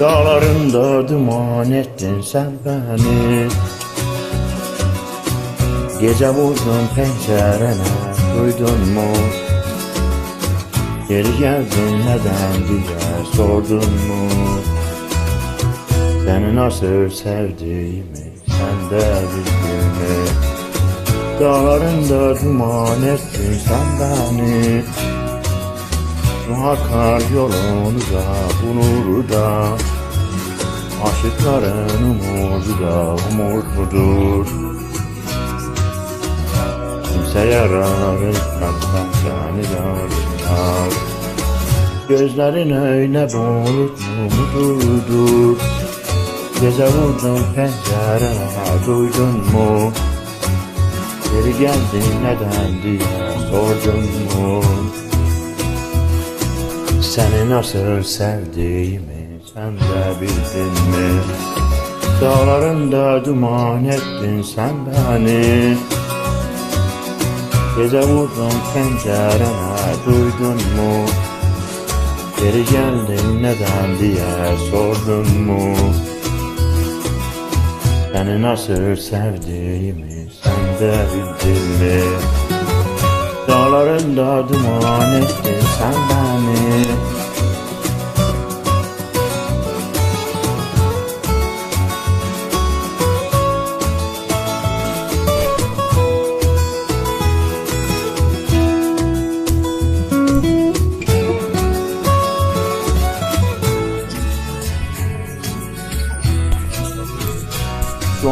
Dağlarında duman ettin sen beni Gece vurdun pencerene duydun mu? Geri geldin neden diye sordun mu? Seni nasıl sevdiğimi sen de bildin? Dağlarında duman ettin sen beni Muhakkak yolunu da bulur Aşıkların umudu da umut mudur Kimse yarar etmezsen seni yarlar Gözlerin öyle bulut mudur Gece vurdum pencerene duydun mu? Geri geldin neden diye sordun mu Seni nasıl sevdiğimi sen de bildin mi? Dağlarında duman ettin sen beni Gece vurdum pencerene duydun mu? Geri geldin neden diye sordun mu? Seni nasıl sevdiğimi sen de bildin mi? Dağlarında duman ettin sen beni.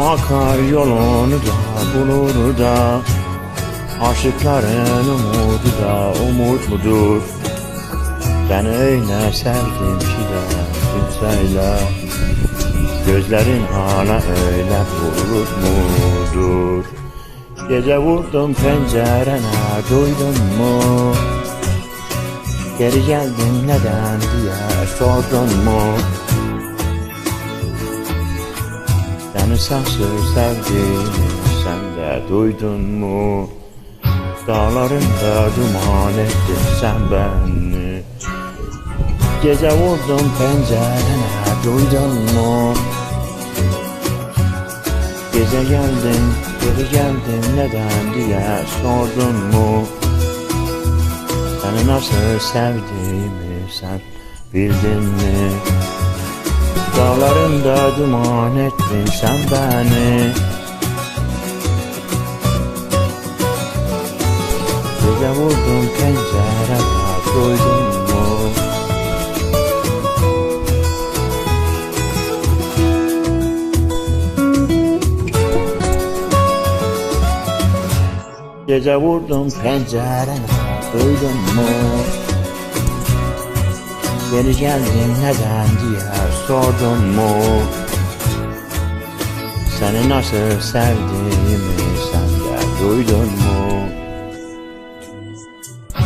Akar yolunu da bulur da Aşıkların umudu da umut mudur Ben öyle sevdim ki de kimseyle. Gözlerin hala öyle bulut mudur? Gece vurdum pencerene duydun mu? Geri geldin neden diye sordun mu? Seni sarsır sevdiğimi sen de duydun mu? Dağlarında duman ettin sen beni Gece vurdum pencerene duydun mu? Gece geldin, geri geldin neden diye sordun mu? Seni nasıl sevdiğimi sen bildin mi? Dağlarında duman ettin sen beni Vurdum pencereme duydun mu? Gece vurdum pencerene duydun mu? Geri geldin neden diye sordun mu? Seni nasıl sevdiğimi sen de duydun mu?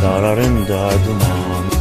Dağlarında duman